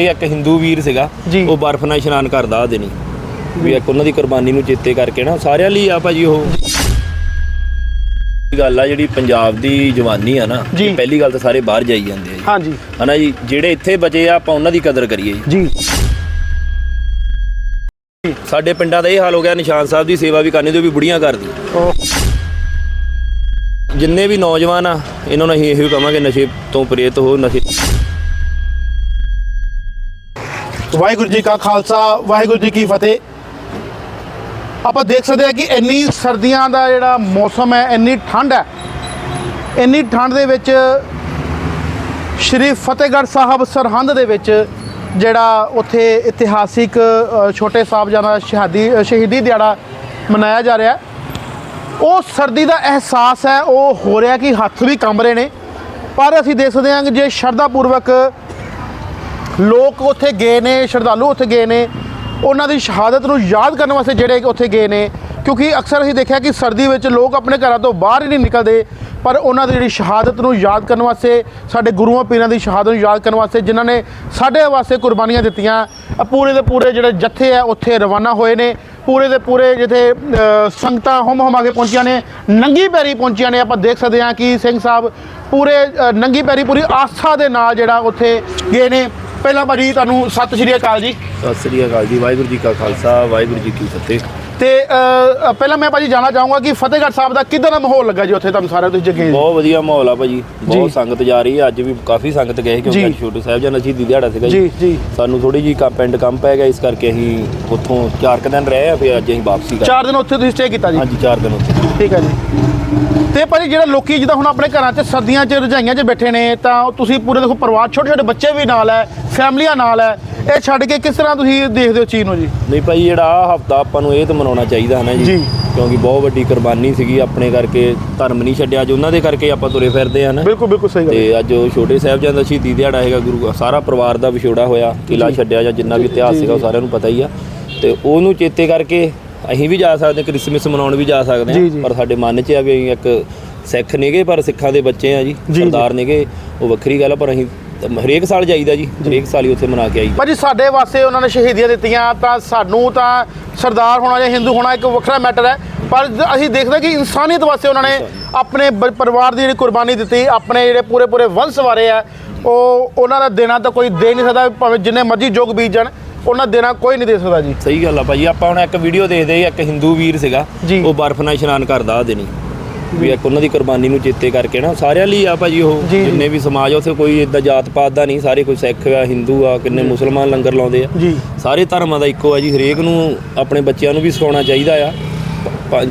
ਇਹ ਇੱਕ ਹਿੰਦੂ ਵੀਰ ਸੀਗਾ ਜੀ। ਉਹ ਬਰਫ਼ ਨਾਲ ਇਸ਼ਨਾਨ ਕਰਦਾ ਆ ਦਿਨੀ ਵੀ ਇੱਕ ਉਹਨਾਂ ਦੀ ਕੁਰਬਾਨੀ ਨੂੰ ਚੇਤੇ ਕਰਕੇ ਨਾ ਸਾਰਿਆਂ ਲਈ ਆ ਭਾਜੀ ਉਹ। ਗੱਲ ਆ ਜਿਹੜੀ ਪੰਜਾਬ ਦੀ ਜਵਾਨੀ ਆ ਨਾ ਜੀ। ਇਹ ਪਹਿਲੀ ਗੱਲ ਤਾਂ ਸਾਰੇ ਬਾਹਰ ਜਾਈ ਜਾਂਦੇ ਆ ਜੀ। ਹਾਂਜੀ। ਹਨਾ ਜੀ ਜਿਹੜੇ ਇੱਥੇ ਬਚੇ ਆ ਆਪਾਂ ਉਹਨਾਂ ਦੀ ਕਦਰ ਕਰੀਏ ਜੀ। ਜੀ। ਸਾਡੇ ਪਿੰਡਾਂ ਦਾ ਇਹ ਹਾਲ ਹੋ ਗਿਆ ਨਿਸ਼ਾਨ ਸਾਹਿਬ ਦੀ ਸੇਵਾ ਵੀ ਕਰਨੀ ਤੇ ਉਹ ਵੀ ਬੁੜੀਆਂ ਕਰਦੀ। ਉਹ ਜਿੰਨੇ ਵੀ ਨੌਜਵਾਨ ਆ ਇਹਨਾਂ ਨੂੰ ਅਸੀਂ ਇਹੋ ਕਹਾਂਗੇ ਨਸ਼ੇ ਤੋਂ ਪ੍ਰੇਰਿਤ ਹੋ ਨਸ਼ੇ ਵਾਹਿਗੁਰੂ ਜੀ ਕਾ ਖਾਲਸਾ, ਵਾਹਿਗੁਰੂ ਜੀ ਕੀ ਫਤਿਹ। ਆਪਾਂ ਦੇਖ ਸਕਦੇ ਹਾਂ ਕਿ ਇੰਨੀ ਸਰਦੀਆਂ ਦਾ ਜਿਹੜਾ ਮੌਸਮ ਹੈ, ਇੰਨੀ ਠੰਡ ਹੈ। ਇੰਨੀ ਠੰਡ ਦੇ ਵਿੱਚ ਸ਼੍ਰੀ ਫਤਿਹਗੜ੍ਹ ਸਾਹਿਬ ਸਰਹੰਦ ਦੇ ਵਿੱਚ ਜਿਹੜਾ ਉੱਥੇ ਇਤਿਹਾਸਿਕ ਛੋਟੇ ਸਾਹਿਬਜ਼ਾਦਾ ਸ਼ਹਾਦੀ ਸ਼ਹੀਦੀ ਦਿਹਾੜਾ ਮਨਾਇਆ ਜਾ ਰਿਹਾ ਉਹ ਸਰਦੀ ਦਾ ਅਹਿਸਾਸ ਹੈ, ਉਹ ਹੋ ਰਿਹਾ ਕਿ ਹੱਥ ਵੀ ਕੰਬ ਰਹੇ ਨੇ। ਪਰ ਅਸੀਂ ਦੇਖ ਸਕਦੇ ਹਾਂ ਕਿ ਜੇ ਸ਼ਰਧਾ ਪੂਰਵਕ ਲੋਕ ਉੱਥੇ ਗਏ ਨੇ ਸ਼ਰਧਾਲੂ ਉੱਥੇ ਗਏ ਨੇ। ਉਹਨਾਂ ਦੀ ਸ਼ਹਾਦਤ ਨੂੰ ਯਾਦ ਕਰਨ ਵਾਸਤੇ ਜਿਹੜੇ ਉੱਥੇ ਗਏ ਨੇ। ਕਿਉਂਕਿ ਅਕਸਰ ਅਸੀਂ ਦੇਖਿਆ ਕਿ ਸਰਦੀ ਵਿੱਚ ਲੋਕ ਆਪਣੇ ਘਰਾਂ ਤੋਂ ਬਾਹਰ ਹੀ ਨਹੀਂ ਨਿਕਲਦੇ। ਪਰ ਉਹਨਾਂ ਦੀ ਜਿਹੜੀ ਸ਼ਹਾਦਤ ਨੂੰ ਯਾਦ ਕਰਨ ਵਾਸਤੇ ਸਾਡੇ ਗੁਰੂਆਂ ਪੀਰਾਂ ਦੀ ਸ਼ਹਾਦਤ ਨੂੰ ਯਾਦ ਕਰਨ ਵਾਸਤੇ ਜਿਨ੍ਹਾਂ ਨੇ ਸਾਡੇ ਵਾਸਤੇ ਕੁਰਬਾਨੀਆਂ ਦਿੱਤੀਆਂ ਪੂਰੇ ਦੇ ਪੂਰੇ ਜਿਹੜੇ ਜੱਥੇ ਆ ਉੱਥੇ ਰਵਾਨਾ ਹੋਏ ਨੇ। ਪੂਰੇ ਦੇ ਪੂਰੇ ਜਿੱਥੇ ਅ, ਸੰਗਤਾਂ ਹਮ ਹਮਾ ਕੇ ਪਹੁੰਚੀਆਂ ਨੇ ਨੰਗੀ ਪੈਰੀ ਪਹੁੰਚੀਆਂ ਨੇ। ਆਪਾਂ ਦੇਖ ਸਕਦੇ ਹਾਂ ਕਿ ਸਿੰਘ ਸਾਹਿਬ ਪੂਰੇ ਨੰਗੀ ਪੈਰੀ ਪੂਰੀ ਆਸਥਾ ਦੇ ਨਾਲ ਜਿਹੜਾ ਉੱਥੇ ਗਏ ਨੇ। ਪਹਿਲਾਂ ਭਾਜੀ ਤੁਹਾਨੂੰ ਸਤਿ ਸ਼੍ਰੀ ਅਕਾਲ ਜੀ। ਸਤਿ ਸ੍ਰੀ ਅਕਾਲ ਜੀ, ਵਾਹਿਗੁਰੂ ਜੀ ਕਾ ਖਾਲਸਾ, ਵਾਹਿਗੁਰੂ ਜੀ ਕੀ ਫਤਿਹ। ਤੇ ਅ, ਪਹਿਲਾਂ ਮੈਂ ਭਾਜੀ ਜਾਣਾ ਚਾਹੂੰਗਾ ਕਿ ਫਤਿਹਗੜ੍ਹ ਸਾਹਿਬ ਦਾ ਕਿਦਾਂ ਦਾ ਮਾਹੌਲ ਲੱਗਾ ਜੀ ਉੱਥੇ ਤੁਹਾਨੂੰ ਸਾਰਿਆਂ ਤੁਸੀਂ ਜਗੇ ਬਹੁਤ ਵਧੀਆ ਮਾਹੌਲ ਆ ਭਾਜੀ। ਬਹੁਤ ਸੰਗਤ ਜਾ ਰਹੀ ਹੈ। ਅੱਜ ਵੀ ਕਾਫੀ ਸੰਗਤ ਗਏ ਕਿਉਂਕਿ ਜੀ। ਅੱਜ ਛੋਟੂ ਸਾਹਿਬ ਜਨ ਸ਼ਹੀਦੀ ਦਿਹਾੜਾ ਸੀਗਾ ਜੀ। ਜੀ ਸਾਨੂੰ ਥੋੜੀ ਜੀ ਪਿੰਡ ਕੰਮ ਪੈ ਗਿਆ ਇਸ ਕਰਕੇ ਅਸੀਂ ਉੱਥੋਂ ਚਾਰ ਕੁ ਦਿਨ ਰਹੇ ਆ ਫਿਰ ਅੱਜ ਅਸੀਂ ਵਾਪਸੀ ਕਰ ਚਾਰ ਦਿਨ ਉੱਥੇ ਤੁਸੀਂ ਸਟੇ ਕੀਤਾ ਜੀ? ਹਾਂਜੀ ਚਾਰ ਦਿਨ ਉੱਥੇ। ਠੀਕ ਹੈ ਜੀ। ਤੇ ਭਾਜੀ ਜਿਹੜਾ ਲੋਕੀ ਜਿੱਦਾਂ ਹੁਣ ਆਪਣੇ ਘਰਾਂ 'ਚ ਸਰਦੀਆਂ 'ਚ ਰਜਾਈਆਂ 'ਚ ਬੈਠੇ ਨੇ ਤਾਂ ਤੁਸੀਂ ਪੂਰੇ ਦੇਖੋ ਪਰਿਵਾਰ ਛੋਟੇ ਛੋਟੇ ਬੱਚੇ ਵੀ ਨਾਲ ਹੈ ਫੈਮਲੀਆਂ ਨਾਲ ਹੈ ਇਹ ਛੱਡ ਕੇ ਕਿਸ ਤਰ੍ਹਾਂ ਤੁਸੀਂ ਦੇਖਦੇ ਹੋ ਚੀਜ਼ ਨੂੰ ਜੀ ਨਹੀਂ ਭਾਈ ਜਿਹੜਾ ਆ ਹਫਤਾ ਆਪਾਂ ਨੂੰ ਇਹ ਤਾਂ ਮਨਾਉਣਾ ਚਾਹੀਦਾ ਹੈ ਨਾ ਜੀ ਜੀ। ਕਿਉਂਕਿ ਬਹੁਤ ਵੱਡੀ ਕੁਰਬਾਨੀ ਸੀਗੀ ਆਪਣੇ ਕਰਕੇ ਧਰਮ ਨਹੀਂ ਛੱਡਿਆ ਅੱਜ ਉਹਨਾਂ ਦੇ ਕਰਕੇ ਆਪਾਂ ਤੁਰੇ ਫਿਰਦੇ ਆ ਨਾ ਬਿਲਕੁਲ ਬਿਲਕੁਲ ਸਹੀ ਗੱਲ ਹੈ। ਤੇ ਅੱਜ ਉਹ ਛੋਟੇ ਸਾਹਿਬਜ਼ਾਦੇ ਦਾ ਸ਼ਹੀਦੀ ਦਿਹਾੜਾ ਹੈਗਾ ਗੁਰੂ ਸਾਰਾ ਪਰਿਵਾਰ ਦਾ ਵਿਛੋੜਾ ਹੋਇਆ ਕਿਲਾ ਛੱਡਿਆ ਜਾਂ ਜਿੰਨਾ ਵੀ ਇਤਿਹਾਸ ਸੀਗਾ ਉਹ ਸਾਰਿਆਂ ਨੂੰ ਪਤਾ ਹੀ ਆ ਤੇ ਉਹਨੂੰ ਚੇਤੇ ਕਰਕੇ ਅਸੀਂ ਵੀ ਜਾ ਸਕਦੇ ਕ੍ਰਿਸਮਸ ਮਨਾਉਣ ਵੀ ਜਾ ਸਕਦੇ ਜੀ, ਹਾਂ। ਪਰ ਸਾਡੇ ਮਨ 'ਚ ਆ ਵੀ ਅਸੀਂ ਇੱਕ ਸਿੱਖ ਨੇਗੇ ਪਰ ਸਿੱਖਾਂ ਦੇ ਬੱਚੇ ਆ ਜੀ ਜੀ। ਸਰਦਾਰ ਨੇਗੇ ਉਹ ਵੱਖਰੀ ਗੱਲ ਆ ਪਰ ਅਸੀਂ ਹਰੇਕ ਸਾਲ ਜਾਈਦਾ ਜੀ ਹਰੇਕ ਸਾਲ ਹੀ ਉੱਥੇ ਮਨਾ ਕੇ ਆਈ ਭਾਜੀ ਸਾਡੇ ਵਾਸਤੇ ਉਹਨਾਂ ਨੇ ਸ਼ਹੀਦੀਆਂ ਦਿੱਤੀਆਂ ਤਾਂ ਸਾਨੂੰ ਤਾਂ ਸਰਦਾਰ ਹੋਣਾ ਜਾਂ ਹਿੰਦੂ ਹੋਣਾ ਇੱਕ ਵੱਖਰਾ ਮੈਟਰ ਹੈ। ਪਰ ਅਸੀਂ ਦੇਖਦੇ ਕਿ ਇਨਸਾਨੀਅਤ ਵਾਸਤੇ ਉਹਨਾਂ ਨੇ ਆਪਣੇ ਪਰਿਵਾਰ ਦੀ ਜਿਹੜੀ ਕੁਰਬਾਨੀ ਦਿੱਤੀ ਆਪਣੇ ਜਿਹੜੇ ਪੂਰੇ ਪੂਰੇ ਵੰਸ਼ ਵਾਰੇ ਆ ਉਹ ਉਹਨਾਂ ਦਾ ਦੇਣਾ ਤਾਂ ਕੋਈ ਦੇ ਨਹੀਂ ਸਕਦਾ ਭਾਵੇਂ ਜਿੰਨੇ ਮਰਜ਼ੀ ਜੋਗ ਬੀਜ ਜਾਣ ਉਹਨਾਂ ਦੇਣਾ ਕੋਈ ਨਹੀਂ ਦੇ ਸਕਦਾ ਜੀ। ਸਹੀ ਗੱਲ ਆ ਭਾਜੀ ਆਪਾਂ ਹੁਣ ਇੱਕ ਵੀਡੀਓ ਦੇਖਦੇ ਇੱਕ ਹਿੰਦੂ ਵੀਰ ਸੀਗਾ। ਉਹ ਬਰਫ਼ ਨਾਲ ਇਸ਼ਨਾਨ ਕਰਦਾ ਆ ਦਿਨੀ ਵੀ ਇੱਕ ਉਹਨਾਂ ਦੀ ਕੁਰਬਾਨੀ ਨੂੰ ਚੇਤੇ ਕਰਕੇ ਨਾ ਸਾਰਿਆਂ ਲਈ ਆ ਭਾਜੀ ਉਹ। ਜਿੰਨੇ ਵੀ ਸਮਾਜ ਆ ਉੱਥੇ ਕੋਈ ਇਦਾਂ ਜਾਤ ਪਾਤ ਦਾ ਨਹੀਂ ਸਾਰੇ ਕੋਈ ਸਿੱਖ ਆ ਹਿੰਦੂ ਆ ਕਿੰਨੇ ਮੁਸਲਮਾਨ ਲੰਗਰ ਲਾਉਂਦੇ ਆ। ਸਾਰੇ ਧਰਮਾਂ ਦਾ ਇੱਕੋ ਆ ਜੀ ਹਰੇਕ ਨੂੰ ਆਪਣੇ ਬੱਚਿਆਂ ਨੂੰ ਵੀ ਸਿਖਾਉਣਾ ਚਾਹੀਦਾ ਆ।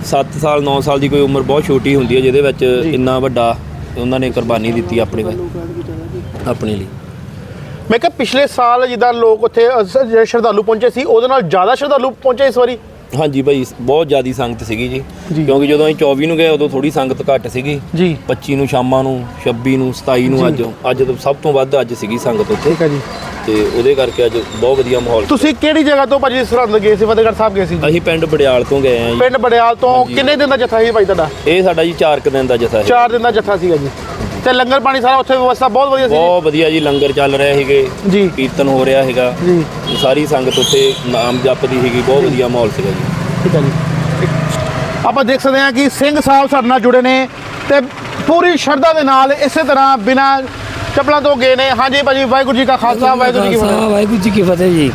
7 ਸਾਲ 9 ਸਾਲ ਦੀ ਕੋਈ ਉਮਰ ਬਹੁਤ ਛੋਟੀ ਹੁੰਦੀ ਹੈ ਜਿਹਦੇ ਵਿੱਚ ਇੰਨਾ ਵੱਡਾ ਉਹਨਾਂ ਨੇ ਕੁਰਬਾਨੀ ਦਿੱਤੀ ਆਪਣੇ ਆਪਣੇ ਲਈ। ਮੈਂ ਕਿਹਾ ਪਿਛਲੇ ਸਾਲ ਜਿੱਦਾਂ ਲੋਕ ਉੱਥੇ ਜਿਹੜੇ ਸ਼ਰਧਾਲੂ ਪਹੁੰਚੇ ਸੀ ਉਹਦੇ ਨਾਲ ਜ਼ਿਆਦਾ ਸ਼ਰਧਾਲੂ ਪਹੁੰਚੇ ਇਸ ਵਾਰੀ? ਹਾਂਜੀ ਭਾਈ ਬਹੁਤ ਜ਼ਿਆਦੀ ਸੰਗਤ ਸੀਗੀ ਜੀ। ਜੀ। ਕਿਉਂਕਿ ਜਦੋਂ ਅਸੀਂ 24 ਨੂੰ ਗਏ ਉਦੋਂ ਥੋੜੀ ਸੰਗਤ ਘੱਟ ਸੀਗੀ। ਜੀ। 25 ਨੂੰ ਸ਼ਾਮਾਂ ਨੂੰ 26 ਨੂੰ 27 ਨੂੰ ਅੱਜ ਅੱਜ ਤੋਂ ਸਭ ਤੋਂ ਵੱਧ ਅੱਜ ਸੀਗੀ ਸੰਗਤ ਉੱਥੇ। ਠੀਕ ਹੈ ਜੀ। ਤੇ ਉਹਦੇ ਕਰਕੇ ਅੱਜ ਬਹੁਤ ਵਧੀਆ ਮਾਹੌਲ। ਤੁਸੀਂ ਕਿਹੜੀ ਜਗ੍ਹਾ ਤੋਂ ਭਾਜੀ ਸਰਹੰਦ ਗਏ ਸੀ ਫਤਿਹਗੜ੍ਹ ਸਾਹਿਬ ਗਏ ਸੀ ਜੀ? ਅਸੀਂ ਪਿੰਡ ਬੜਿਆਲ ਤੋਂ ਗਏ ਆ ਜੀ। ਪਿੰਡ ਬੜਿਆਲ ਤੋਂ ਕਿੰਨੇ ਦਿਨ ਦਾ ਜੱਥਾ ਸੀ ਭਾਈ ਤੁਹਾਡਾ? ਇਹ ਸਾਡਾ ਜੀ 4 ਕੁ ਦਿਨ ਦਾ ਜਥਾ ਹੈ ਚਾਰ ਦਿਨ ਦਾ ਜੱਥਾ ਸੀਗਾ ਜੀ। ਤੇ ਲੰਗਰ ਪਾਣੀ ਸਾਰਾ ਉੱਥੇ ਵਿਵਸਥਾ ਬਹੁਤ ਵਧੀਆ ਸੀ ਬਹੁਤ ਵਧੀਆ ਜੀ ਲੰਗਰ ਚੱਲ ਰਿਹਾ ਸੀਗੇ ਜੀ। ਕੀਰਤਨ ਹੋ ਰਿਹਾ ਹੈਗਾ ਜੀ। ਸਾਰੀ ਸੰਗਤ ਉੱਥੇ ਨਾਮ ਜਪਦੀ ਸੀਗੀ ਬਹੁਤ ਵਧੀਆ ਮਾਹੌਲ ਸੀਗਾ ਜੀ। ਠੀਕ ਹੈ ਜੀ। ਆਪਾਂ ਦੇਖ ਸਕਦੇ ਹਾਂ ਕਿ ਸਿੰਘ ਸਾਹਿਬ ਸਾਡੇ ਨਾਲ ਜੁੜੇ ਨੇ ਤੇ ਪੂਰੀ ਸ਼ਰਧਾ ਦੇ ਨਾਲ ਇਸੇ ਤਰ੍ਹਾਂ ਬਿਨਾ ਚੱਪਲਾਂ ਤੋਂ ਗਏ ਨੇ। ਹਾਂਜੀ ਭਾਜੀ ਵਾਹਿਗੁਰੂ ਜੀ ਕਾ ਖਾਲਸਾ ਵਾਹਿਗੁਰੂ ਜੀ ਕੀ ਫਤਿਹ। ਵਾਹਿਗੁਰੂ ਜੀ ਕੀ ਫਤਿਹ ਜੀ।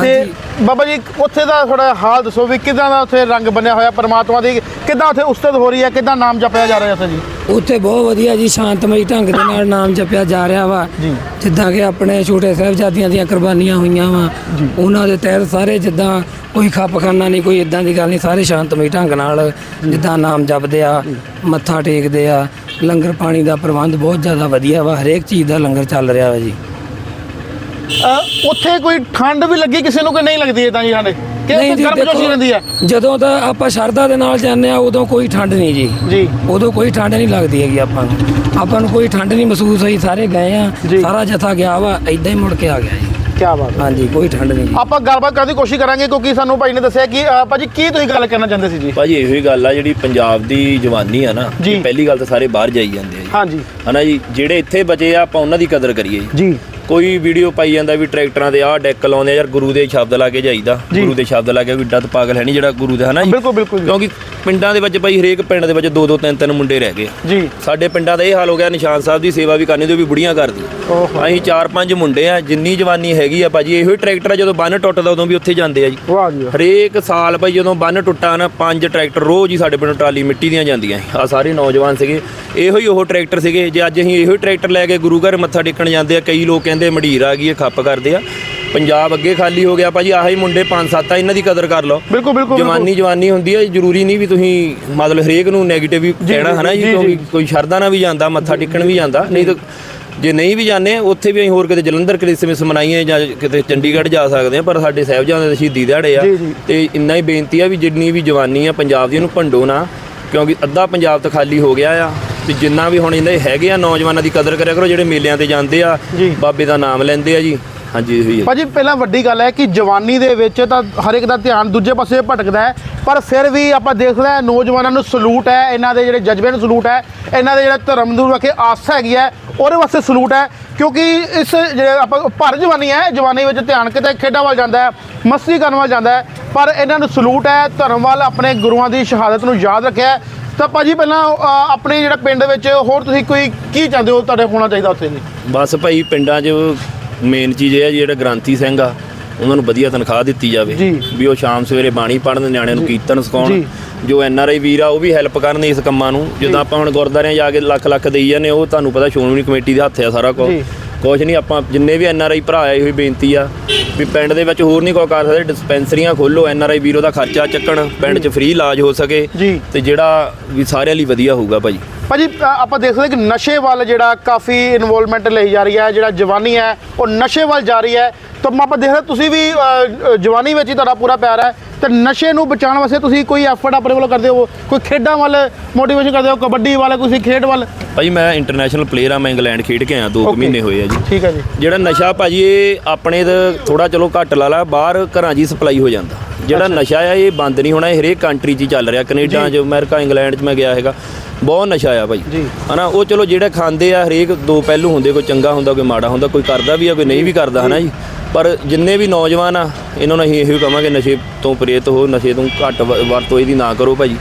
ਤੇ ਹਾਂਜੀ। ਬਾਬਾ ਜੀ ਉੱਥੇ ਦਾ ਥੋੜਾ ਹਾਲ ਦੱਸੋ ਵੀ ਕਿਦਾਂ ਦਾ ਉੱਥੇ ਰੰਗ ਬਣਿਆ ਹੋਇਆ ਪਰਮਾਤਮਾ ਦੀ ਕਿਦਾਂ ਉੱਥੇ ਉਸਤਤ ਹੋ ਰਹੀ ਹੈ? ਕਿਦਾਂ ਨਾਮ ਜਪਿਆ ਜਾ ਰਿਹਾ ਉੱਥੇ ਜੀ? ਉੱਥੇ ਬਹੁਤ ਵਧੀਆ ਜੀ ਸ਼ਾਂਤਮਈ ਢੰਗ ਦੇ ਨਾਲ ਨਾਮ ਜਪਿਆ ਜਾ ਰਿਹਾ ਵਾ। ਜੀ। ਜਿੱਦਾਂ ਕਿ ਆਪਣੇ ਛੋਟੇ ਸਾਹਿਬਜ਼ਾਦਿਆਂ ਦੀਆਂ ਕੁਰਬਾਨੀਆਂ ਹੋਈਆਂ ਵਾ। ਉਹਨਾਂ ਦੇ ਤਹਿਤ ਸਾਰੇ ਜਿੱਦਾਂ ਕੋਈ ਖੱਪਖਾਨਾ ਨਹੀਂ ਕੋਈ ਇਦਾਂ ਦੀ ਗੱਲ ਨਹੀਂ ਸਾਰੇ ਸ਼ਾਂਤਮਈ ਢੰਗ ਨਾਲ ਜਿੱਦਾਂ ਨਾਮ ਜਪਦੇ ਆ ਮੱਥਾ ਟੇਕਦੇ ਆ। ਲੰਗਰ ਪਾਣੀ ਦਾ ਪ੍ਰਬੰਧ ਬਹੁਤ ਜ਼ਿਆਦਾ ਵਧੀਆ ਵਾ। ਹਰੇਕ ਚੀਜ਼ ਦਾ ਲੰਗਰ ਚੱਲ ਰਿਹਾ ਵਾ ਜੀ। ਅ, ਉੱਥੇ ਕੋਈ ਠੰਡ ਵੀ ਲੱਗੀ ਕਿਸੇ ਨੂੰ ਕਿ ਨਹੀਂ ਲੱਗਦੀ ਇਦਾਂ ਜੀ ਸਾਡੇ? ਕਿ ਨਹੀਂ ਜੀ ਗਰਮ ਜੋਸ਼ੀ ਰਹਿੰਦੀ ਹੈ ਜਦੋਂ ਤਾਂ ਆਪਾਂ ਸ਼ਰਧਾ ਦੇ ਨਾਲ ਜਾਂਦੇ ਆ ਉਦੋਂ ਕੋਈ ਠੰਡ ਨਹੀਂ ਜੀ। ਜੀ। ਉਦੋਂ ਕੋਈ ਠੰਡ ਨਹੀਂ ਲੱਗਦੀ ਹੈਗੀ ਆਪਾਂ ਨੂੰ। ਆਪਾਂ ਨੂੰ ਕੋਈ ਠੰਡ ਨਹੀਂ ਮਹਿਸੂਸ ਹੋਈ ਸਾਰੇ ਗਏ ਆ ਜੀ। ਸਾਰਾ ਜਥਾ ਗਿਆ ਵਾ ਇਦਾਂ ਹੀ ਮੁੜ ਕੇ ਆ ਗਿਆ ਜੀ। ਕੀ ਬਾਤ ਹੈ। ਹਾਂਜੀ ਕੋਈ ਠੰਡ ਨਹੀਂ ਜੀ। ਆਪਾਂ ਗੱਲਬਾਤ ਕਰਨ ਦੀ ਕੋਸ਼ਿਸ਼ ਕਰਾਂਗੇ ਕਿਉਂਕਿ ਸਾਨੂੰ ਭਾਈ ਨੇ ਦੱਸਿਆ ਕਿ ਭਾਜੀ ਕੀ ਤੁਸੀਂ ਗੱਲ ਕਰਨਾ ਚਾਹੁੰਦੇ ਸੀ ਜੀ? ਭਾਜੀ ਇਹੋ ਹੀ ਗੱਲ ਆ ਜਿਹੜੀ ਪੰਜਾਬ ਦੀ ਜਵਾਨੀ ਆ ਨਾ ਜੀ। ਇਹ ਪਹਿਲੀ ਗੱਲ ਤਾਂ ਸਾਰੇ ਬਾਹਰ ਜਾਈ ਜਾਂਦੇ ਆ ਜੀ। ਹਾਂਜੀ। ਹਨਾ ਜੀ ਜਿਹੜੇ ਇੱਥੇ ਬਚੇ ਆ ਆਪਾਂ ਉਹਨਾਂ ਦੀ ਕਦਰ ਕਰੀਏ ਜੀ। ਜੀ। ਕੋਈ ਵੀਡੀਓ ਪਾਈ ਜਾਂਦਾ ਵੀ ਟਰੈਕਟਰਾਂ ਦੇ ਆਹ ਡੈਕ ਲਾਉਂਦੇ ਆ ਯਾਰ ਗੁਰੂ ਦੇ ਸ਼ਬਦ ਲਾ ਕੇ ਜਾਈਦਾ। ਗੁਰੂ ਦੇ ਸ਼ਬਦ ਲਾ ਕੇ ਵੀ ਏਡਾ ਤਾਂ ਪਾਗਲ ਹੈ ਨਹੀਂ ਜਿਹੜਾ ਗੁਰੂ ਦੇ ਹਨਾ ਜੀ ਬਿਲਕੁਲ ਬਿਲਕੁਲ। ਕਿਉਂਕਿ ਪਿੰਡਾਂ ਦੇ ਵਿੱਚ ਭਾਈ ਹਰੇਕ ਪਿੰਡ ਦੇ ਵਿੱਚ ਦੋ ਦੋ ਤਿੰਨ ਤਿੰਨ ਮੁੰਡੇ ਰਹਿ ਗਏ। ਜੀ ਸਾਡੇ ਪਿੰਡਾਂ ਦਾ ਇਹ ਹਾਲ ਹੋ ਗਿਆ ਨਿਸ਼ਾਨ ਸਾਹਿਬ ਦੀ ਸੇਵਾ ਵੀ ਕਰਨੀ ਤੇ ਉਹ ਵੀ ਬੁੜੀਆਂ ਕਰਦੀ ਅਸੀਂ ਚਾਰ ਪੰਜ ਮੁੰਡੇ ਆ ਜਿੰਨੀ ਜਵਾਨੀ ਹੈਗੀ ਆ ਭਾਜੀ ਇਹੋ ਹੀ ਟਰੈਕਟਰ ਆ ਜਦੋਂ ਬੰਨ ਟੁੱਟਦਾ ਉਦੋਂ ਵੀ ਉੱਥੇ ਜਾਂਦੇ ਆ ਜੀ ਵਾਹ ਜੀ। ਹਰੇਕ ਸਾਲ ਭਾਈ ਜਦੋਂ ਬੰਨ ਟੁੱਟਾ ਨਾ ਪੰਜ ਟਰੈਕਟਰ ਰੋਜ਼ ਹੀ ਸਾਡੇ ਪਿੰਡੋਂ ਟਰਾਲੀ ਮਿੱਟੀ ਦੀਆਂ ਜਾਂਦੀਆਂ ਆ ਸਾਰੇ ਨੌਜਵਾਨ ਸੀਗੇ ਇਹੋ ਹੀ ਉਹ ਟਰੈਕਟਰ ਸੀਗੇ ਜੇ ਅੱਜ ਅਸੀਂ ਇਹੋ ਹੀ ਟਰੈਕਟਰ ਲੈ ਕੇ ਗੁਰੂ ਘਰ ਮੱਥਾ ਟੇਕਣ ਜਾਂਦੇ ਆ ਕਈ ਲੋਕ ਕਹਿੰਦੇ ਮਢੀਰ ਆ ਗਈ ਇਹ ਖੱਪ ਕਰਦੇ ਆ। ਪੰਜਾਬ ਅੱਗੇ ਖਾਲੀ ਹੋ ਗਿਆ ਭਾਜੀ ਆਹੀ ਮੁੰਡੇ ਪੰਜ ਸੱਤ ਆ ਇਹਨਾਂ ਦੀ ਕਦਰ ਕਰ ਲਓ। ਬਿਲਕੁਲ ਬਿਲਕੁਲ ਜਵਾਨੀ ਜਵਾਨੀ ਹੁੰਦੀ ਹੈ ਜ਼ਰੂਰੀ ਨਹੀਂ ਵੀ ਤੁਸੀਂ ਮਤਲਬ ਹਰੇਕ ਨੂੰ 네ਗੇਟਿਵ ਹੀ ਕਹਿਣਾ ਹੈ ਨਾ ਜੀ ਕਿਉਂਕਿ ਕੋਈ ਸ਼ਰਧਾ ਨਾਲ ਵੀ ਜਾਂਦਾ ਮੱਥਾ ਟੇਕਣ ਵੀ ਜਾਂਦਾ ਨਹੀਂ ਤਾਂ ਜੇ ਨਹੀਂ ਵੀ ਜਾਂਦੇ ਉੱਥੇ ਵੀ ਅਸੀਂ ਹੋਰ ਕਿਤੇ ਜਲੰਧਰ ਕ੍ਰਿਸਮਸ ਮਨਾਈਏ ਜਾਂ ਕਿਤੇ ਚੰਡੀਗੜ੍ਹ ਜਾ ਸਕਦੇ ਆ ਪਰ ਸਾਡੇ ਸਾਹਿਬਜ਼ਾਦੇ ਦੇ ਸ਼ਹੀਦੀ ਦਿਹਾੜੇ ਆ। ਤੇ ਇੰਨਾ ਹੀ ਬੇਨਤੀ ਆ ਵੀ ਜਿੰਨੀ ਵੀ ਜਵਾਨੀ ਆ ਪੰਜਾਬ ਦੀ ਉਹਨੂੰ ਭੰਡੋ ਨਾ ਕਿਉਂਕਿ ਅੱਧਾ ਪੰਜਾਬ ਤਾਂ ਖਾਲੀ ਹੋ ਗਿਆ ਆ। ਤੇ ਜਿੰਨਾ ਵੀ ਹੁਣ ਇਹਨਾਂ ਦੇ ਹੈਗੇ ਆ ਨੌਜਵਾਨਾਂ ਦੀ ਕਦਰ ਕਰਿਆ ਕਰੋ ਜਿਹੜੇ ਮੇਲਿਆਂ ਤੇ ਜਾਂਦੇ ਆ ਜੀ। ਬਾਬੇ ਦਾ ਨਾਮ ਲੈਂਦੇ ਆ ਜੀ ਹਾਂਜੀ ਇਹੋ ਹੀ ਭਾਜੀ ਪਹਿਲਾਂ ਵੱਡੀ ਗੱਲ ਹੈ ਕਿ ਜਵਾਨੀ ਦੇ ਵਿੱਚ ਤਾਂ ਹਰ ਇੱਕ ਦਾ ਧਿਆਨ ਦੂਜੇ ਪਾਸੇ ਭਟਕਦਾ ਹੈ ਪਰ ਫਿਰ ਵੀ ਆਪਾਂ ਦੇਖਦੇ ਹਾਂ ਨੌਜਵਾਨਾਂ ਨੂੰ ਸਲੂਟ ਹੈ ਇਹਨਾਂ ਦੇ ਜਿਹੜੇ ਜਜ਼ਬੇ ਨੂੰ ਸਲੂਟ ਹੈ ਇਹਨਾਂ ਦੇ ਜਿਹੜਾ ਧਰਮ ਨੂੰ ਰੱਖੇ ਆਸਥਾ ਹੈਗੀ ਹੈ ਉਹਦੇ ਵਾਸਤੇ ਸਲੂਟ ਹੈ ਕਿਉਂਕਿ ਇਸ ਜਿਹੜੇ ਆਪਾਂ ਭਰ ਜਵਾਨੀ ਹੈ ਜਵਾਨੀ ਵਿੱਚ ਧਿਆਨ ਕਿਤੇ ਖੇਡਾਂ ਵੱਲ ਜਾਂਦਾ ਹੈ ਮਸਤੀ ਕਰਨ ਵੱਲ ਜਾਂਦਾ ਹੈ ਪਰ ਇਹਨਾਂ ਨੂੰ ਸਲੂਟ ਹੈ ਧਰਮ ਵੱਲ ਆਪਣੇ ਗੁਰੂਆਂ ਦੀ ਸ਼ਹਾਦਤ ਨੂੰ ਯਾਦ ਰੱਖਿਆ ਹੈ। ਤਾਂ ਭਾਜੀ ਪਹਿਲਾਂ ਅ, ਆਪਣੇ ਜਿਹੜਾ ਪਿੰਡ ਵਿੱਚ ਹੋਰ ਤੁਸੀਂ ਕੋਈ ਕੀ ਚਾਹੁੰਦੇ ਹੋ ਤੁਹਾਡੇ ਹੋਣਾ ਚਾਹੀਦਾ ਉੱਥੇ ਜੀ ਬਸ ਭਾਈ ਪਿੰਡਾਂ 'ਚ ਮੇਨ ਚੀਜ਼ ਇਹ ਹੈ ਜਿਹੜਾ ਗ੍ਰਾਂਥੀ ਸਿੰਘ ਆ ਉਹਨਾਂ ਨੂੰ ਵਧੀਆ ਤਨਖਾਹ ਦਿੱਤੀ ਜਾਵੇ ਜੀ। ਵੀ ਉਹ ਸ਼ਾਮ ਸਵੇਰੇ ਬਾਣੀ ਪੜ੍ਹਨ ਨਿਆਣਿਆਂ ਨੂੰ ਕੀਰਤਨ ਸਿਖਾਉਣ ਜੀ। ਜੋ ਐਨ ਆਰ ਆਈ ਵੀਰ ਆ ਉਹ ਵੀ ਹੈਲਪ ਕਰਨ ਇਸ ਕੰਮਾਂ ਨੂੰ ਜਿੱਦਾਂ ਆਪਾਂ ਹੁਣ ਗੁਰਦਾਰਿਆਂ ਜਾ ਕੇ ਲੱਖ ਲੱਖ ਦੇਈ ਜਾਂਦੇ ਉਹ ਤੁਹਾਨੂੰ ਪਤਾ ਸ਼੍ਰੋਮਣੀ ਕਮੇਟੀ ਦੇ ਹੱਥ ਆ ਸਾਰਾ ਕੁਝ ਜੀ। ਕੁਛ ਨਹੀਂ ਆਪਾਂ ਜਿੰਨੇ ਵੀ ਐਨ ਆਰ ਆਈ ਭਰਾ ਆਏ ਹੋਈ ਬੇਨਤੀ ਆ ਵੀ ਪਿੰਡ ਦੇ ਵਿੱਚ ਹੋਰ ਨਹੀਂ ਕੋਈ ਕਰ ਸਕਦੇ ਡਿਸਪੈਂਸਰੀਆਂ ਖੋਲੋ ਐਨ ਆਰ ਆਈ ਵੀਰੋ ਦਾ ਖਰਚਾ ਚੱਕਣ ਪਿੰਡ 'ਚ ਫ੍ਰੀ ਇਲਾਜ ਹੋ ਸਕੇ। ਤੇ ਜਿਹੜਾ ਵੀ ਸਾਰਿਆਂ ਲਈ ਵਧੀਆ ਹੋਊਗਾ ਭਾਜੀ ਭਾਜੀ ਆਪਾਂ ਦੇਖ ਸਕਦੇ ਕਿ ਨਸ਼ੇ ਵੱਲ ਜਿਹੜਾ ਕਾਫੀ ਇਨਵੋਲਵਮੈਂਟ ਲਈ ਜਾ ਰਹੀ ਹੈ ਜਿਹੜਾ ਜਵਾਨੀ ਹੈ ਉਹ ਨਸ਼ੇ ਵੱਲ ਜਾ ਰਹੀ ਹੈ ਤਾਂ ਆਪਾਂ ਦੇਖ ਰਹੇ ਤੁਸੀਂ ਵੀ ਅ, ਜਵਾਨੀ ਵਿੱਚ ਹੀ ਤੁਹਾਡਾ ਪੂਰਾ ਪਿਆਰ ਹੈ। ਤੇ ਨਸ਼ੇ ਨੂੰ ਬਚਾਉਣ ਵਾਸਤੇ ਤੁਸੀਂ ਕੋਈ ਐਫਰਟ ਆਪਣੇ ਵੱਲੋਂ ਕਰਦੇ ਹੋ? ਕੋਈ ਖੇਡਾਂ ਵੱਲ ਮੋਟੀਵੇਸ਼ਨ ਕਰਦੇ ਹੋ? ਕਬੱਡੀ ਵੱਲ ਤੁਸੀਂ ਖੇਡ ਵੱਲ? ਭਾਜੀ ਮੈਂ ਇੰਟਰਨੈਸ਼ਨਲ ਪਲੇਅਰ ਆ ਮੈਂ ਇੰਗਲੈਂਡ ਖੇਡ ਕੇ ਆਇਆ 2 Okay. ਮਹੀਨੇ ਹੋਏ ਆ ਜੀ। ਠੀਕ ਹੈ ਜੀ। ਜਿਹੜਾ ਨਸ਼ਾ ਭਾਜੀ ਇਹ ਆਪਣੇ ਤੇ ਥੋੜਾ ਚਲੋ ਘੱਟ ਲਾ ਲਾ ਬਾਹਰ ਘਰਾਂ 'ਚ ਹੀ ਸਪਲਾਈ ਹੋ ਜਾਂਦਾ। ਜਿਹੜਾ ਨਸ਼ਾ ਆ ਇਹ ਬੰਦ ਨਹੀਂ ਹੋਣਾ ਇਹ ਹਰੇਕ ਕੰਟਰੀ 'ਚ ਹੀ ਚੱਲ ਰਿਹਾ ਕੈਨੇਡਾ 'ਚ ਅਮਰੀਕਾ ਇੰਗਲੈਂਡ 'ਚ ਮੈਂ ਗਿਆ ਹੈਗਾ। ਬਹੁਤ ਨਸ਼ਾ ਆ ਭਾਈ। ਜੀ। ਹਨਾ ਉਹ ਚਲੋ ਜਿਹੜੇ ਖਾਂਦੇ ਆ ਹਰੇਕ ਦੋ ਪਹਿਲੂ ਹੁੰਦੇ ਕੋਈ ਚੰਗਾ ਹੁੰਦਾ ਕੋਈ ਮਾੜਾ ਹੁੰਦਾ ਕੋਈ ਕਰਦਾ ਵੀ ਆ ਕੋਈ ਨਹੀਂ ਵੀ ਕਰਦਾ ਹਨਾ ਜੀ। ਪਰ ਜਿੰਨੇ ਵੀ ਨੌਜਵਾਨ ਆ ਇਹਨਾਂ ਨੂੰ ਅਸੀਂ ਇਹੋ ਕਹਾਂਗੇ ਨਸ਼ੇ ਤੋਂ ਪ੍ਰੇਰਿਤ ਹੋ ਨਸ਼ੇ ਤੋਂ ਘੱਟ ਵਰਤੋਂ ਇਹਦੀ ਨਾ ਕਰੋ ਭਾਜੀ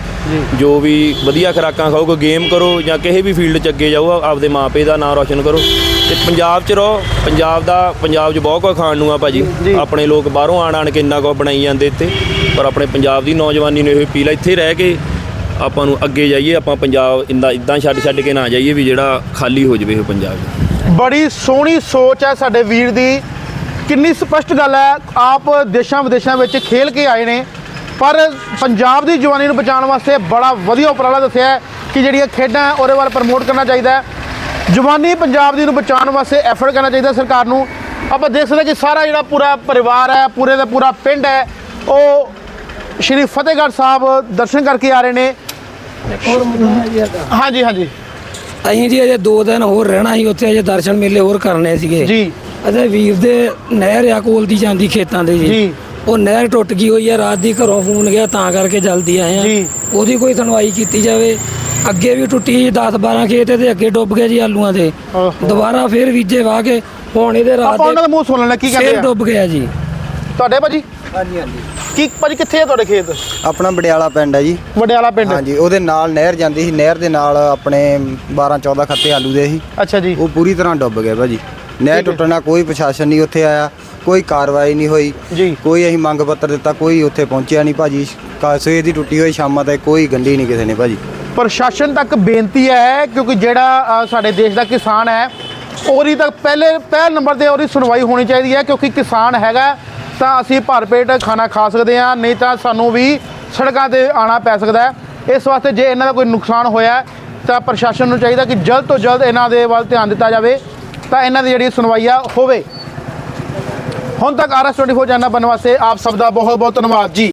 ਜੋ। ਵੀ ਵਧੀਆ ਖੁਰਾਕਾਂ ਖਾਓ ਕੋਈ ਗੇਮ ਕਰੋ ਜਾਂ ਕਿਸੇ ਵੀ ਫੀਲਡ 'ਚ ਅੱਗੇ ਜਾਓ ਆਪਦੇ ਮਾਪੇ ਦਾ ਨਾਮ ਰੌਸ਼ਨ ਕਰੋ। ਤੇ ਪੰਜਾਬ 'ਚ ਰਹੋ ਪੰਜਾਬ ਦਾ ਪੰਜਾਬ 'ਚ ਬਹੁਤ ਕੁਝ ਖਾਣ ਨੂੰ ਆ ਭਾਜੀ। ਜੀ। ਆਪਣੇ ਲੋਕ ਬਾਹਰੋਂ ਆਣ ਆਣ ਕੇ ਇੰਨਾ ਕੁਝ ਬਣਾਈ ਜਾਂਦੇ ਇੱਥੇ। ਪਰ ਆਪਣੇ ਪੰਜਾਬ ਦੀ ਨੌਜਵਾਨੀ ਨੂੰ ਇਹ ਪੀਲਾ ਇੱਥੇ ਰਹਿ ਕੇ ਆਪਾਂ ਨੂੰ ਅੱਗੇ ਜਾਈਏ, ਆਪਾਂ ਪੰਜਾਬ ਇੰਦਾ ਇਦਾਂ ਛੱਡ ਛੱਡ ਕੇ ਨਾ ਜਾਈਏ ਵੀ ਜਿਹੜਾ ਖਾਲੀ ਹੋ ਜਾਵੇ ਉਹ ਪੰਜਾਬ। ਬੜੀ ਸੋਹਣੀ ਸੋਚ ਹੈ ਸਾਡੇ ਵੀਰ ਦੀ। ਕਿੰਨੀ ਸਪਸ਼ਟ ਗੱਲ ਹੈ, ਆਪ ਦੇਸ਼ਾਂ ਵਿਦੇਸ਼ਾਂ ਵਿੱਚ ਖੇਲ ਕੇ ਆਏ ਨੇ, ਪਰ ਪੰਜਾਬ ਦੀ ਜਵਾਨੀ ਨੂੰ ਬਚਾਉਣ ਵਾਸਤੇ ਬੜਾ ਵਧੀਆ ਉਪਰਾਲਾ ਦੱਸਿਆ ਕਿ ਜਿਹੜੀਆਂ ਖੇਡਾਂ ਉਹਦੇ ਵੱਲ ਪ੍ਰਮੋਟ ਕਰਨਾ ਚਾਹੀਦਾ ਹੈ। ਜਵਾਨੀ ਪੰਜਾਬ ਦੀ ਨੂੰ ਬਚਾਉਣ ਵਾਸਤੇ ਐਫਰਟ ਕਰਨਾ ਚਾਹੀਦਾ ਸਰਕਾਰ ਨੂੰ। ਆਪਾਂ ਦੇਖ ਸਕਦੇ ਕਿ ਸਾਰਾ ਜਿਹੜਾ ਪੂਰਾ ਪਰਿਵਾਰ ਹੈ, ਪੂਰੇ ਦਾ ਪੂਰਾ ਪਿੰਡ ਹੈ, ਉਹ ਸ਼੍ਰੀ ਫਤਿਹਗੜ੍ਹ ਸਾਹਿਬ ਦਰਸ਼ਨ ਕਰਕੇ ਆ ਰਹੇ ਨੇ। ਹਾਂਜੀ ਹਾਂਜੀ। ਅਸੀਂ ਜੀ ਅਜੇ 2 ਦਿਨ ਹੋਰ ਰਹਿਣਾ ਸੀ ਉੱਥੇ ਅਜੇ ਦਰਸ਼ਨ ਮੇਲੇ ਹੋਰ ਕਰਨੇ ਸੀਗੇ। ਜੀ। ਅਜੇ ਵੀਰ ਦੇ ਨਹਿਰ ਆ ਕੋਲ ਦੀ ਜਾਂਦੀ ਖੇਤਾਂ ਦੇ ਜੀ। ਉਹ ਨਹਿਰ ਟੁੱਟ ਗਈ ਹੋਈ ਆ ਰਾਤ ਦੀ ਘਰੋਂ ਫੋਨ ਗਿਆ ਤਾਂ ਕਰਕੇ ਜਲਦੀ ਆਏ ਆ। ਜੀ। ਉਹਦੀ ਕੋਈ ਸੁਣਵਾਈ ਕੀਤੀ ਜਾਵੇ। ਅੱਗੇ ਵੀ ਟੁੱਟੀ 10 12 ਖੇਤ ਤੇ ਅੱਗੇ ਡੁੱਬ ਗਏ ਜੀ ਆਲੂਆਂ ਦੇ। ਦੁਬਾਰਾ ਫੇਰ ਵੀਜੇ ਵਾਹ ਕੇ ਹੁਣ ਇਹਦੇ ਰਾਤ ਆਪਾਂ ਉਹਨਾਂ ਦਾ ਮੂੰਹ ਸੁਣ ਲੈਣਾ ਕੀ ਕਹਿੰਦੇ ਫੇਰ ਆ? ਡੁੱਬ ਗਿਆ ਜੀ। ਤੁਹਾਡੇ ਭਾਜੀ? ਹਾਂਜੀ ਹਾਂਜੀ। ਕੀ ਭਾਜੀ ਕਿੱਥੇ ਆ ਤੁਹਾਡੇ ਖੇਤ? ਆਪਣਾ ਬੜਿਆਲਾ ਪਿੰਡ ਹੈ ਜੀ। ਵਡਿਆਲਾ ਪਿੰਡ? ਹਾਂਜੀ ਉਹਦੇ ਨਾਲ ਨਹਿਰ ਜਾਂਦੀ ਸੀ। ਨਹਿਰ ਦੇ ਨਾਲ ਆਪਣੇ 12 14 ਖੱਤੇ ਆਲੂ ਦੇ ਸੀ। ਅੱਛਾ ਜੀ। ਉਹ ਪੂਰੀ ਤਰ੍ਹਾਂ ਡੁੱਬ ਗਏ ਭਾਜੀ। ਨਹਿਰ ਟੁੱਟਣ ਨਾਲ ਕੋਈ ਪ੍ਰਸ਼ਾਸਨ ਨਹੀਂ ਉੱਥੇ ਆਇਆ ਕੋਈ ਕਾਰਵਾਈ ਨਹੀਂ ਹੋਈ। ਜੀ। ਕੋਈ ਅਸੀਂ ਮੰਗ ਪੱਤਰ ਦਿੱਤਾ ਕੋਈ ਉੱਥੇ ਪਹੁੰਚਿਆ ਨਹੀਂ ਭਾਜੀ। ਕਾ- ਸਵੇਰ ਦੀ ਟੁੱਟੀ ਹੋਈ ਸ਼ਾਮਾਂ ਤੱਕ ਕੋਈ ਗੰਢੀ ਨਹੀਂ ਕਿਸੇ ਨੇ ਭਾਜੀ। ਪ੍ਰਸ਼ਾਸਨ ਤੱਕ ਬੇਨਤੀ ਹੈ ਕਿਉਂਕਿ ਜਿਹੜਾ ਅ, ਸਾਡੇ ਦੇਸ਼ ਦਾ ਕਿਸਾਨ ਹੈ ਉਹਦੀ ਤਾਂ ਪਹਿਲੇ ਪਹਿਲ ਨੰਬਰ ਤੇ ਉਹਦੀ ਸੁਣਵਾਈ ਹੋਣੀ ਚਾਹੀਦੀ ਹੈ ਕਿਉਂਕਿ ਕਿਸਾਨ ਹੈਗਾ ਤਾਂ ਅਸੀਂ ਭਰ ਪੇਟ ਖਾਣਾ ਖਾ ਸਕਦੇ ਹਾਂ, ਨਹੀਂ ਤਾਂ ਸਾਨੂੰ ਵੀ ਸੜਕਾਂ ਤੇ ਆਣਾ ਪੈ ਸਕਦਾ ਹੈ। ਇਸ ਵਾਸਤੇ ਜੇ ਇਹਨਾਂ ਦਾ ਕੋਈ ਨੁਕਸਾਨ ਹੋਇਆ ਤਾਂ ਪ੍ਰਸ਼ਾਸਨ ਨੂੰ ਚਾਹੀਦਾ ਕਿ ਜਲਦ ਤੋਂ ਜਲਦ ਇਹਨਾਂ ਦੇ ਵੱਲ ਧਿਆਨ ਦਿੱਤਾ ਜਾਵੇ, ਤਾਂ ਇਹਨਾਂ ਦੀ ਜਿਹੜੀ ਸੁਣਵਾਈ ਆ ਹੋਵੇ। ਹੁਣ ਤੱਕ ਆਰਐਸ 24 ਚੈਨਲ ਬਣਨ ਵਾਸਤੇ ਆਪ ਸਭ ਦਾ ਬਹੁਤ ਬਹੁਤ ਧੰਨਵਾਦ ਜੀ।